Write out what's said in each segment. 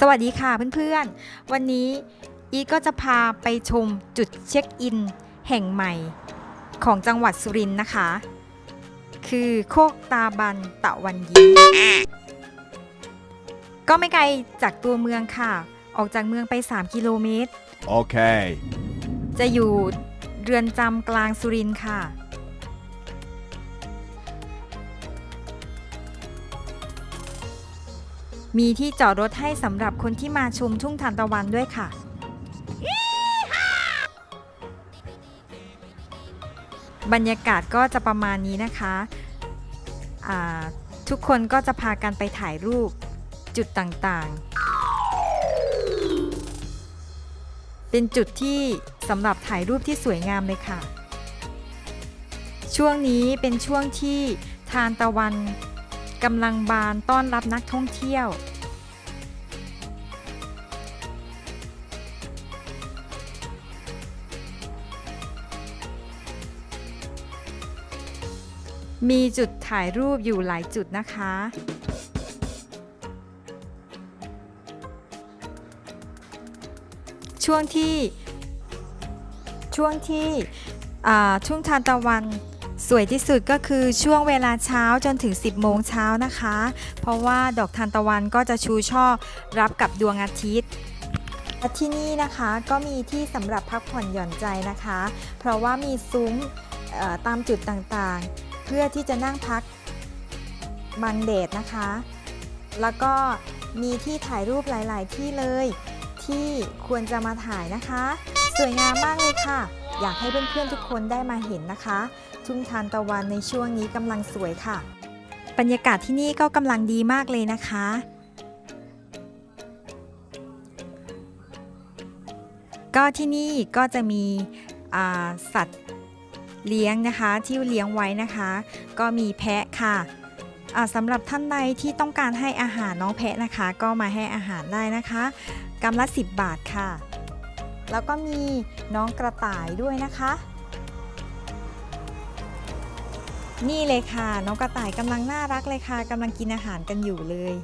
สวัสดีค่ะเพื่อนๆ วันนี้อีทก็จะพาไปชมจุดเช็คอิน แห่งใหม่ของจังหวัดสุรินทร์นะคะ คือโคกตาบันตะวันยิ้มก็ไม่ไกลจากตัวเมืองค่ะ ออกจากเมืองไป 3 กิโลเมตร Okay. จะอยู่เรือนจำกลางสุรินทร์ค่ะ มีที่จอดรถให้สำหรับคนที่มาชมทุ่งทานตะวันด้วยค่ะ บรรยากาศก็จะประมาณนี้นะคะทุกคนก็จะพากันไปถ่ายรูปจุดต่างๆ เป็นจุดที่สำหรับถ่ายรูปที่สวยงามเลยค่ะ ช่วงนี้เป็นช่วงที่ทานตะวัน กำลังบานต้อนรับนักท่องเที่ยว มีจุดถ่ายรูปอยู่หลายจุดนะคะช่วงที่ช่วงที่อ่าช่วงทานตะวัน สวยที่สุดก็คือช่วงเวลาเช้าจนถึง 10 โมงเช้านะคะ เพราะว่าดอกทานตะวันก็จะชูช่อรับกับดวงอาทิตย์และที่นี่นะคะก็มีที่สำหรับพักผ่อนหย่อนใจนะคะ เพราะว่ามีซุ้มตามจุดต่างๆ เพื่อที่จะนั่งพักบังแดดนะคะ แล้วก็มีที่ถ่ายรูปหลาย ๆ ที่เลยที่ควรจะมาถ่ายนะคะ สวยงามมากเลยค่ะ อยากให้เพื่อนๆทุกคนได้มาเห็นนะคะทุ่งทานตะวันในช่วงนี้กำลังสวยค่ะ บรรยากาศที่นี่ก็กำลังดีมากเลยนะคะ ก็ที่นี่ก็จะมีสัตว์เลี้ยงนะคะที่เลี้ยงไว้นะคะ ก็มีแพะค่ะสำหรับท่านใดที่ต้องการให้อาหารน้องแพะนะคะ ก็มาให้อาหารได้นะคะกำละ 10 บาทค่ะ แล้วก็มีน้องกระต่ายด้วยนะคะ นี่เลยค่ะ น้องกระต่ายกำลังน่ารักเลยค่ะกำลังกินอาหารกันอยู่เลย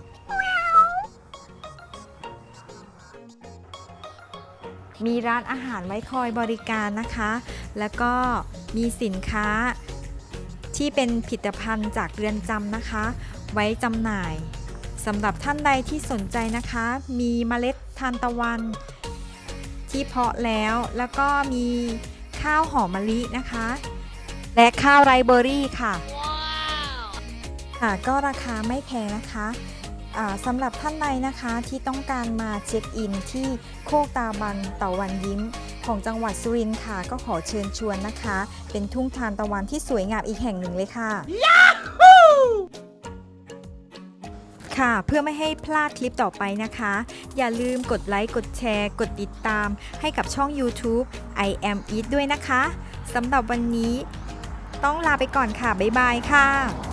มีร้านอาหารไว้คอยบริการนะคะ แล้วก็มีสินค้าที่เป็นผลิตภัณฑ์จากเรือนจำนะคะ ไว้จำหน่ายสำหรับท่านใดที่สนใจนะคะ มีเมล็ดทานตะวัน ที่เพาะแล้วแล้วก็มีข้าวหอมมะลินะคะ และข้าวไรเบอรี่ค่ะ ค่ะก็ราคาไม่แพงนะคะอ่าสำหรับท่านใดนะคะที่ต้องการมาเช็คอินที่โคกตาบันเต่าวันยิ้ม ของจังหวัดสุรินทร์ค่ะ ก็ขอเชิญชวนนะคะ เป็นทุ่งทานตะวันที่สวยงามอีกแห่งหนึ่งเลยค่ะ ค่ะ เพื่อไม่ให้พลาดคลิปต่อไปนะคะ อย่าลืมกดไลค์กดแชร์ กดติดตาม ให้กับช่อง YouTube I am Eat ด้วยนะคะสำหรับวันนี้ ต้องลาไปก่อนค่ะ บ๊ายบายค่ะ